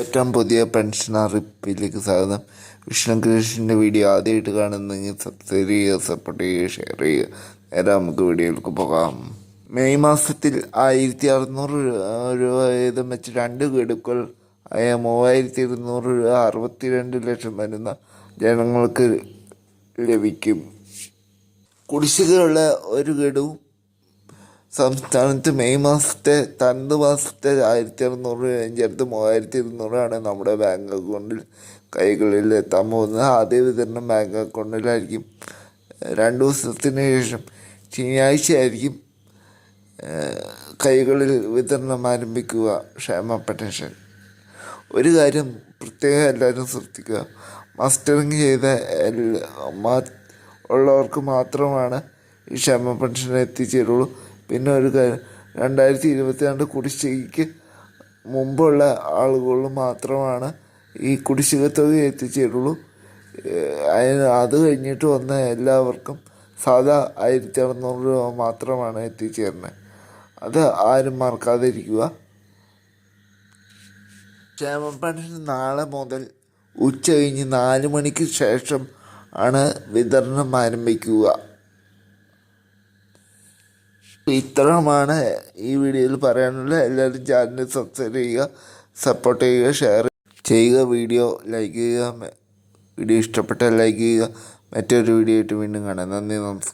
ഏറ്റവും പുതിയ പെൻഷൻ അറിയിപ്പിലേക്ക് സ്വാഗതം. വിഷ്ണു കൃഷ്ണന്റെ വീഡിയോ ആദ്യമായിട്ട് കാണുന്നെങ്കിൽ സബ്സ്ക്രൈബ് ചെയ്യുക സപ്പോർട്ട് ചെയ്യുക ഷെയർ ചെയ്യുക. നേരെ നമുക്ക് വീഡിയോയിലേക്ക് പോകാം. മെയ് മാസത്തിൽ ആയിരത്തി അറുന്നൂറ് രൂപ വീതം വെച്ച് രണ്ട് ഗഡുക്കൾ ആയ മൂവായിരത്തി ഇരുന്നൂറ് രൂപ അറുപത്തിരണ്ട് ലക്ഷം വരുന്ന ജനങ്ങൾക്ക് ലഭിക്കും. കുടിശ്ശികയുള്ള ഒരു ഗഡുവും സംസ്ഥാനത്ത് മെയ് മാസത്തെ തനത് മാസത്തെ ആയിരത്തി അറുന്നൂറ് രൂപയും ചേർത്ത് മൂവായിരത്തി ഇരുന്നൂറാണ് നമ്മുടെ ബാങ്ക് അക്കൗണ്ടിൽ കൈകളിൽ എത്താൻ പോകുന്നത്. ആദ്യ വിതരണം ബാങ്ക് അക്കൗണ്ടിലായിരിക്കും രണ്ട് ദിവസത്തിന് ശേഷം ശനിയാഴ്ച ആയിരിക്കും കൈകളിൽ വിതരണം ആരംഭിക്കുക. ക്ഷേമ പെൻഷൻ. ഒരു കാര്യം പ്രത്യേകം എല്ലാവരും ശ്രദ്ധിക്കുക. മസ്റ്ററിങ് ചെയ്ത എല്ലാ ഉള്ളവർക്ക് മാത്രമാണ് ഈ ക്ഷേമ പെൻഷൻ എത്തിച്ചേരുള്ളൂ. പിന്നെ ഒരു കാര്യം രണ്ടായിരത്തി ഇരുപത്തി രണ്ട് കുടിശ്ശികയ്ക്ക് മുമ്പുള്ള ആളുകൾ മാത്രമാണ് ഈ കുടിശ്ശിക തുക എത്തിച്ചേരുള്ളൂ അതിന് അത് കഴിഞ്ഞിട്ട് വന്ന എല്ലാവർക്കും സാധാ ആയിരത്തി അറുന്നൂറ് രൂപ മാത്രമാണ് എത്തിച്ചേരുന്നത് അത് ആരും മറക്കാതിരിക്കുക. ക്ഷേമ പെൻഷൻ നാളെ മുതൽ ഉച്ച കഴിഞ്ഞ് നാല് മണിക്ക് ശേഷം ആണ് വിതരണം ആരംഭിക്കുക. ഇത്രയുമാണ് ഈ വീഡിയോയിൽ പറയാനുള്ളത്. എല്ലാവരും ചാനൽ സബ്സ്ക്രൈബ് ചെയ്യുക സപ്പോർട്ട് ചെയ്യുക ഷെയർ ചെയ്യുക വീഡിയോ ലൈക്ക് ചെയ്യുക വീഡിയോ ഇഷ്ടപ്പെട്ടാൽ ലൈക്ക് ചെയ്യുക. മറ്റൊരു വീഡിയോ ആയിട്ട് വീണ്ടും കാണാം. നന്ദി നമസ്കാരം.